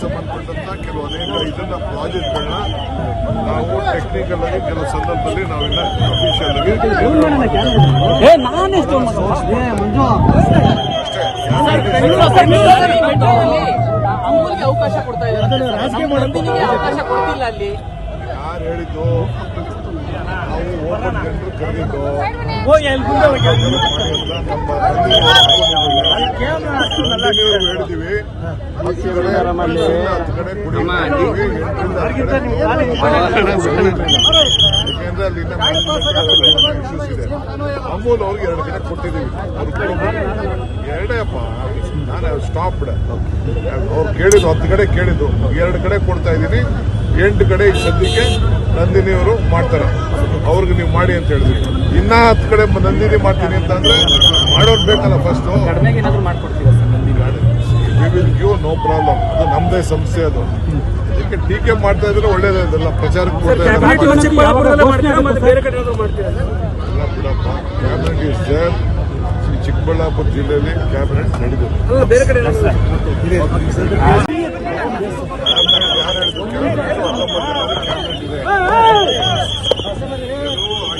ಸಂಬಂಧಪಟ್ಟಂತ ಕೆಲವು ಅನೇಕ ಇದನ್ನ ಪ್ರಾಜೆಕ್ಟ್ಗಳನ್ನ ನಾವು ಟೆಕ್ನಿಕಲ್ ಆಗಿ ಕೆಲವು ಸಂದರ್ಭದಲ್ಲಿ ನಾವೆಲ್ಲ ಅಫಿಷಿಯಲ್ ಆಗಿ ಅಮೂಲ್ಗೆ ಅವಕಾಶ ಕೊಡ್ತಾ ಇದ್ದಾರೆ ಅವಕಾಶ ಕೊಡ್ತಿಲ್ಲ ಅಲ್ಲಿ ಯಾರು ಹೇಳಿದ್ದು? ನಾವು ಓಪನ್ ಕರೆದಿದ್ದು ಹತ್ತು ಕಡೆ ಕುಡಿಯುವ ಯಾಕೆಂದ್ರೆ ಅಲ್ಲಿ ಇನ್ನ ಇಶ್ಯೂಸ್ ಇದೆ. ಅಮೂಲ್ ಅವ್ರಿಗೆ ಎರಡು ಕಡೆ ಕೊಟ್ಟಿದ್ದೀವಿ. ಅವ್ರು ಕೊಡೋದು ಎರಡೇ ಅಪ್ಪ ನಾನು ಸ್ಟಾಪ್ಡ್ ಅವ್ರು ಕೇಳಿದ್ದು ಹತ್ತು ಕಡೆ ಕೇಳಿದ್ದು. ಎರಡು ಕಡೆ ಕೊಡ್ತಾ ಇದ್ದೀನಿ. ಎಂಟು ಕಡೆ ಈಗ ಸದ್ಯಕ್ಕೆ ನಂದಿನಿಯವರು ಮಾಡ್ತಾರೆ. ಅವ್ರಿಗೆ ನೀವು ಮಾಡಿ ಅಂತ ಹೇಳಿದ್ವಿ ಇನ್ನ ಹತ್ತು ಕಡೆ ನಂದಿನಿ ಮಾಡ್ತೀನಿ ಅಂತಂದ್ರೆ ಮಾಡೋದು ಬೇಕಲ್ಲ ಫಸ್ಟ್ ಕಡಿಮೆಗೆ ಏನಾದ್ರು ಮಾಡ್ಕೊಡ್ತೀರಾ Nandini? We will give no problem ಅದು ನಮ್ದೇ ಸಂಸ್ಥೆ ಅದು. ಅದಕ್ಕೆ ಟೀಕೆ ಮಾಡ್ತಾ ಇದ್ರೆ ಒಳ್ಳೇದೇ ಇದೆಲ್ಲ ಪ್ರಚಾರಕ್ಕೆ ಕೊಡ್ತಾ ಇದ್ದಾರೆ. ಚಿಕ್ಕಬಳ್ಳಾಪುರ ಜಿಲ್ಲೆಯಲ್ಲಿ ಕ್ಯಾಬಿನೆಟ್ ನಡೆದಿದೆ ಬೇರೆ ಕಡೆ ಏನಾದ್ರು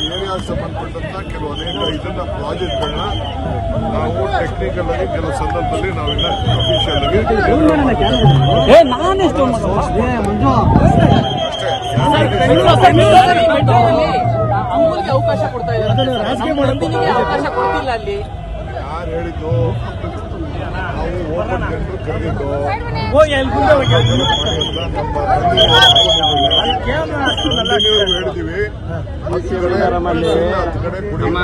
ಏರಿಯಾ ಸಂಬಂಧಪಟ್ಟಂತ ಕೆಲವು ಅನೇಕ ಇದನ್ನ ಪ್ರಾಜೆಕ್ಟ್ಗಳನ್ನ ನಾವು ಟೆಕ್ನಿಕಲ್ ಆಗಿ ಕೆಲವು ಸಂದರ್ಭದಲ್ಲಿ ನಾವೆಲ್ಲ ಅಫಿಷಿಯಲ್ ಆಗಿ ಅವಕಾಶ ಕೊಡ್ತಾ ಇದ್ದಾರೆ. ಅವಕಾಶ ಕೊಡ್ತಿಲ್ಲ ಅಲ್ಲಿ. ಹೇಳಿದ್ದು ನಾವು ಓಪನ್ ಕರೆದಿದ್ದು ನಂದಿನಿಯವ್ರು ಹೇಳಿದೀವಿ ಹತ್ತು ಕಡೆ ಕುಡಿಯುವ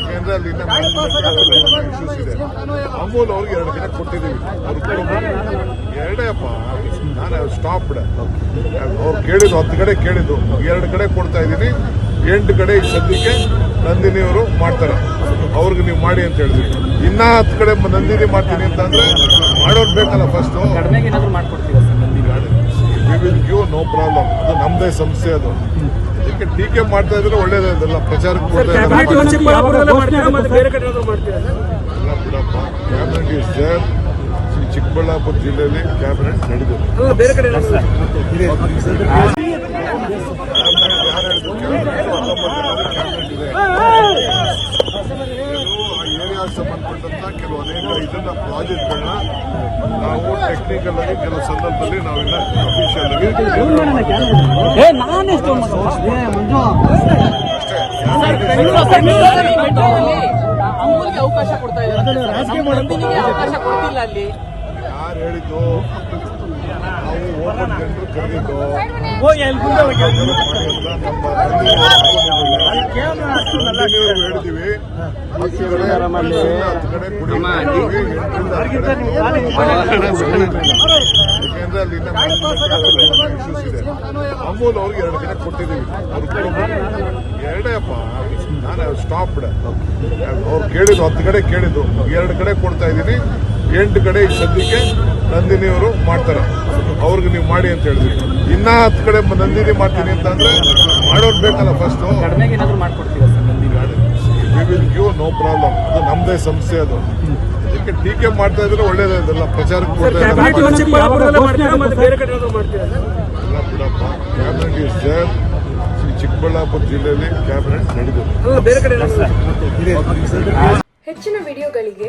ಯಾಕೆಂದ್ರೆ ಅಲ್ಲಿ ಇನ್ನ ಇಶ್ಯೂಸ್ ಇದೆ ಅಮೂಲ್ ಅವ್ರಿಗೆ ಎರಡು ಕಡೆ ಕೊಟ್ಟಿದ್ದೀವಿ ಎರಡೇ ಅಪ್ಪ ನಾನು ಸ್ಟಾಪ್ಡ್ ಅವ್ರು ಕೇಳಿದ್ದು ಹತ್ತು ಕಡೆ ಕೇಳಿದ್ದು ಎರಡು ಕಡೆ ಕೊಡ್ತಾ ಇದ್ದೀನಿ ಎಂಟು ಕಡೆ ಈಗ ಸದ್ಯಕ್ಕೆ ನಂದಿನಿಯವರು ಮಾಡ್ತಾರೆ. ಅವ್ರಿಗೆ ನೀವು ಮಾಡಿ ಅಂತ ಹೇಳಿದ್ವಿ ಇನ್ನ ಹತ್ತು ಕಡೆ ನಂದಿನಿ ಮಾಡ್ತೀನಿ ಅಂತಂದ್ರೆ ಮಾಡೋದು ಬೇಕಲ್ಲ ಫಸ್ಟ್ ಕಡಿಮೆಗೆ ಏನಾದ್ರು ಮಾಡ್ಕೊಡ್ತೀರಾ sir Nandini we will give no problem ಅದು ನಮ್ದೇ ಸಂಸ್ಥೆ ಅದು. ಅದಕ್ಕೆ ಟೀಕೆ ಮಾಡ್ತಾ ಇದ್ರೆ ಒಳ್ಳೇದಲ್ಲ ಪ್ರಚಾರಕ್ಕೆ ಬಿಡಪ್ಪ ಕ್ಯಾಬಿನೆಟ್ ಇಸ್ ದೇರ್ ಈ ಚಿಕ್ಕಬಳ್ಳಾಪುರ ಜಿಲ್ಲೆಯಲ್ಲಿ ಕ್ಯಾಬಿನೆಟ್ ನಡೆದಿದೆ ಸಂಬಂಧಪಟ್ಟಂತ ಕೆಲವು ಅನೇಕ ಇದನ್ನ ಪ್ರಾಜೆಕ್ಟ್ಗಳನ್ನ ನಾವು ಟೆಕ್ನಿಕಲ್ ಆಗಿ ಕೆಲವು ಸಂದರ್ಭದಲ್ಲಿ ನಾವೆಲ್ಲ ಅಫಿಷಿಯಲ್ ಆಗಿ ಏ ನಾನೆಷ್ಟು ಏ ಮಂಜು. ಅಮೂಲ್ಗೆ ಅವಕಾಶ ಕೊಡ್ತಾ ಇದ್ದಾರೆ. ಅವಕಾಶ ಕೊಡ್ತಿಲ್ಲ ಅಲ್ಲಿ. ಯಾರು ಹೇಳಿದ್ದು? ನಾವು ಓಪನ್ ಟೆಂಡರ್ ಕರೆದಿದ್ದು ನಂದಿನಿಯವ್ರು ಹೇಳಿದೀವಿ ಹತ್ತು ಕಡೆ ಕುಡಿಯುವ ಯಾಕೆಂದ್ರೆ ಅಲ್ಲಿ ಇನ್ನ ಇಶ್ಯೂಸ್ ಇದೆ ಅಮೂಲ್ ಅವ್ರಿಗೆ ಎರಡು ದಿನ ಕೊಟ್ಟಿದ್ದೀವಿ ಅವ್ರು ಎರಡೇ ಅಪ್ಪ ನಾನು ಸ್ಟಾಪ್ಡ್ ಅವ್ರು ಕೇಳಿದ್ದು ಹತ್ತು ಕಡೆ ಕೇಳಿದ್ದು ಎರಡು ಕಡೆ ಕೊಡ್ತಾ ಇದ್ದೀನಿ. ಎಂಟು ಕಡೆ ಈಗ ಸದ್ಯಕ್ಕೆ ನಂದಿನಿಯವರು ಮಾಡ್ತಾರೆ. ಅವ್ರಿಗೆ ನೀವು ಮಾಡಿ ಅಂತ ಹೇಳಿದ್ವಿ ಇನ್ನ ಹತ್ತು ಕಡೆ ನಂದಿನಿ ಮಾಡ್ತೀನಿ ಅಂತಂದ್ರೆ ಮಾಡೋದು ಬೇಕಲ್ಲ ಫಸ್ಟ್ ಕಡಿಮೆಗೆ ಏನಾದ್ರು ಮಾಡ್ಕೊಡ್ತೀರಾ sir Nandini? We will give no problem ಅದು ನಮ್ದೇ ಸಂಸ್ಥೆ ಅದು. ಅದಕ್ಕೆ ಟೀಕೆ ಮಾಡ್ತಾ ಇದ್ರೆ ಒಳ್ಳೇದೇ ಅದೆಲ್ಲ ಪ್ರಚಾರಕ್ಕೆ ಕೊಡ್ತಾ ಮಾಡ್ತೀರಾ ಬೇರೆ ಕಡೆ ಏನಾದ್ರು ಮಾಡ್ತೀರಾ ಇಲ್ಲ ಬಿಡಪ್ಪ. ಕ್ಯಾಬಿನೆಟ್ ಇಸ್ ದೇರ್ ಚಿಕ್ಕಬಳ್ಳಾಪುರ ಜಿಲ್ಲೆಯಲ್ಲಿ ಕ್ಯಾಬಿನೆಟ್ ನಡೆದಿದೆ ಬೇರೆ ಕಡೆ ಏನಾದ್ರು ಹೆಚ್ಚಿನ ವಿಡಿಯೋಗಳಿಗೆ